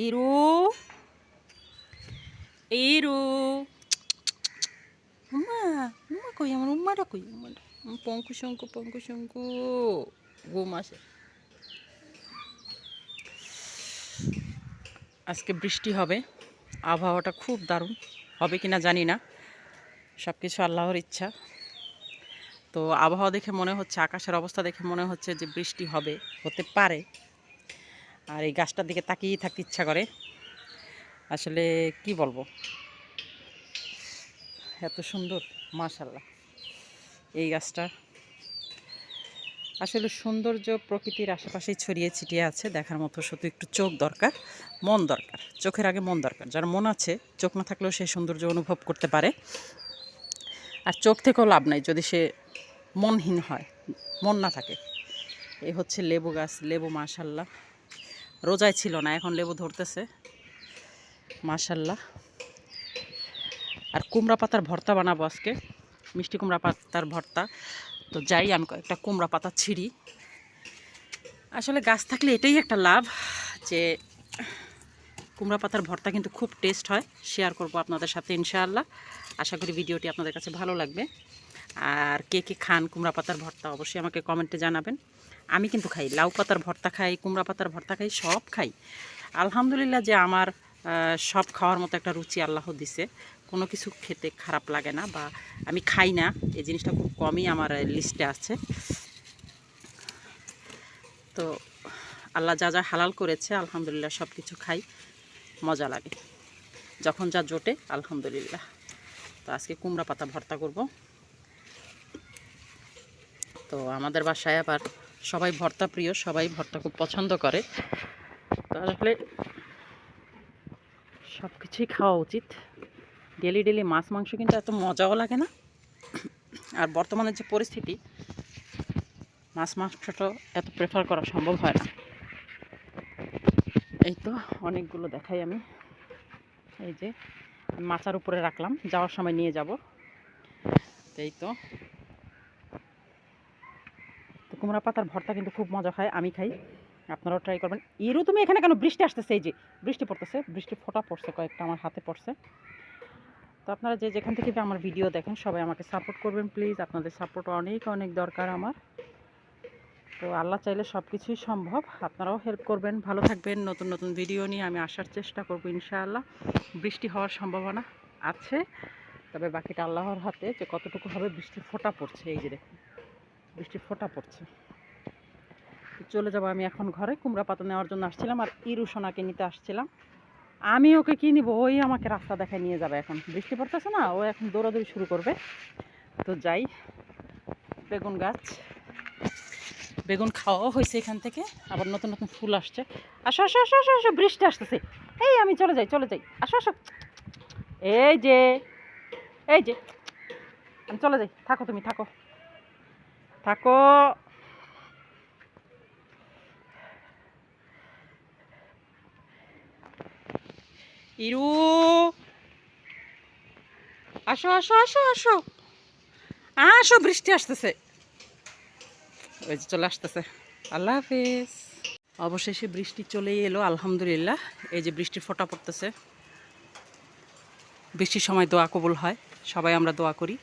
ইরু ইরু উম্মা উম্মা কই আমার উম্মাটা কই উম্মাটা উম, পঙ্কু শঙ্কু পঙ্কু শঙ্কু ঘুম আসে আজকে বৃষ্টি হবে। আবহাওয়াটা খুব দারুণ। হবে কিনা জানি না। সব কিছু আল্লাহর ইচ্ছা। তো আবহাওয়া দেখে মনে হচ্ছে আকাশের অবস্থা দেখে মনে হচ্ছে যে বৃষ্টি হবে হতে পারে। আর এই গাছটার দিকে তাকিয়ে থাকতে ইচ্ছা করে। আসলে কি বলব? এত সুন্দর মাশাল্লাহ এই গাছটা। আসলে সৌন্দর্য প্রকৃতির আশেপাশেই ছড়িয়ে ছিটিয়ে আছে, দেখার মতো শুধু একটু চোখ দরকার, মন দরকার, চোখের আগে মন দরকার। যার মন আছে, চোখ না থাকলেও সে সৌন্দর্য অনুভব করতে পারে। আর চোখ থেকেও লাভ নাই, যদি সে মনহীন হয়, মন না থাকে। এই হচ্ছে লেবু গাছ, লেবু মাশাল্লাহ রোজায় ছিল না, এখন লেবু ধরতেছে। মাশাল্লাহ আর কুমড়া পাতার ভর্তা বানাবো আজকে। মিষ্টি কুমড়া পাতার ভর্তা। তো যাই, আমি একটা কুমড়া পাতা ছিঁড়ি। আসলে গাছ থাকলে এটাই একটা লাভ যে কুমড়া পাতার ভর্তা কিন্তু খুব টেস্ট হয়। শেয়ার করব আপনাদের সাথে ইনশাআল্লাহ। আশা করি ভিডিওটি আপনাদের কাছে ভালো লাগবে। আর কে কে খান কুমড়া পাতার ভর্তা অবশ্যই আমাকে কমেন্টে জানাবেন। আমি কিন্তু খাই, লাউ পাতার ভর্তা খাই, কুমড়া পাতার ভর্তা খাই, সব খাই। আলহামদুলিল্লাহ যে আমার সব খাওয়ার মতো একটা রুচি আল্লাহ দিছে। কোনো কিছু খেতে খারাপ লাগে না বা আমি খাই না, এই জিনিসটা খুব কমই আমার লিস্টে আছে। তো আল্লাহ যা যা হালাল করেছে, আলহামদুলিল্লাহ সব কিছু খাই, মজা লাগে। যখন যা জোটে, আলহামদুলিল্লাহ। তো আজকে কুমড়া পাতা ভর্তা করব। তো আমাদের বাসায় আবার সবাই ভর্তা প্রিয়, সবাই ভর্তা খুব পছন্দ করে। তো আসলে সব কিছুই খাওয়া উচিত। ডেলি ডেলি মাছ, মাংস কিন্তু এত মজাও লাগে না। আর বর্তমানে যে পরিস্থিতি, মাছ, মাংসটা এত প্রেফার করা সম্ভব হয় না। এই তো অনেকগুলো দেখাই আমি। এই যে মাচার উপরে রাখলাম, যাওয়ার সময় নিয়ে যাব। এই তো কুমড়া পাতার ভর্তা কিন্তু খুব মজা খায় আমি খাই। আপনারাও ট্রাই করবেন। ইরু তুমি এখানে কেন বৃষ্টি আসতেছে? এই যে, বৃষ্টি পড়তেছে বৃষ্টি ফোঁটা পড়ছে, কয়েকটা আমার হাতে পড়ছে। তো আপনারা যে যেখান থেকে আমার ভিডিও দেখেন, সবাই আমাকে সাপোর্ট করবেন প্লিজ আপনাদের সাপোর্ট অনেক অনেক দরকার আমার। তো আল্লাহ চাইলে সব কিছুই সম্ভব। আপনারাও হেল্প করবেন, ভালো থাকবেন। নতুন নতুন ভিডিও নিয়ে আমি আসার চেষ্টা করব, ইনশাআল্লাহ। বৃষ্টি হওয়ার সম্ভাবনা আছে, তবে বাকিটা আল্লাহর হাতে যে কতটুকু হবে বৃষ্টির ফোঁটা পড়ছে, এই যে দেখুন। বৃষ্টির ফোঁটা পড়ছে। চলে যাব আমি এখন ঘরে, কুমড়া পাতা নেওয়ার জন্য আসছিলাম আর ইরু সোনাকে নিতে আসছিলাম। আমি ওকে কি নিব? ওই আমাকে রাস্তা দেখায় নিয়ে যাবে এখন। বৃষ্টি পড়তেছে না, ও এখন দৌড়াদৌড়ি শুরু করবে। তো যাই, বেগুন গাছ। বেগুন খাওয়াও হয়েছে এখান থেকে, আবার নতুন নতুন ফুল আসছে। আসো আসো আসো আসো আসো, বৃষ্টি আসতেছে। এই আমি চলে যাই চলে যাই। আসো আসো। এই যে এই যে, আমি চলে যাই। থাকো তুমি, থাকো। থাকো। ইরু। আসো আসো আসো আসো। আসো, বৃষ্টি আসতেছে। ওই যে চলে আসতেছে। আল্লাহ হাফিজ। অবশেষে বৃষ্টি চলেই এলো, আলহামদুলিল্লাহ। এই যে বৃষ্টির ফোটা পড়তেছে। বৃষ্টির সময় দোয়া কবুল হয়। সবাই আমরা দোয়া করি।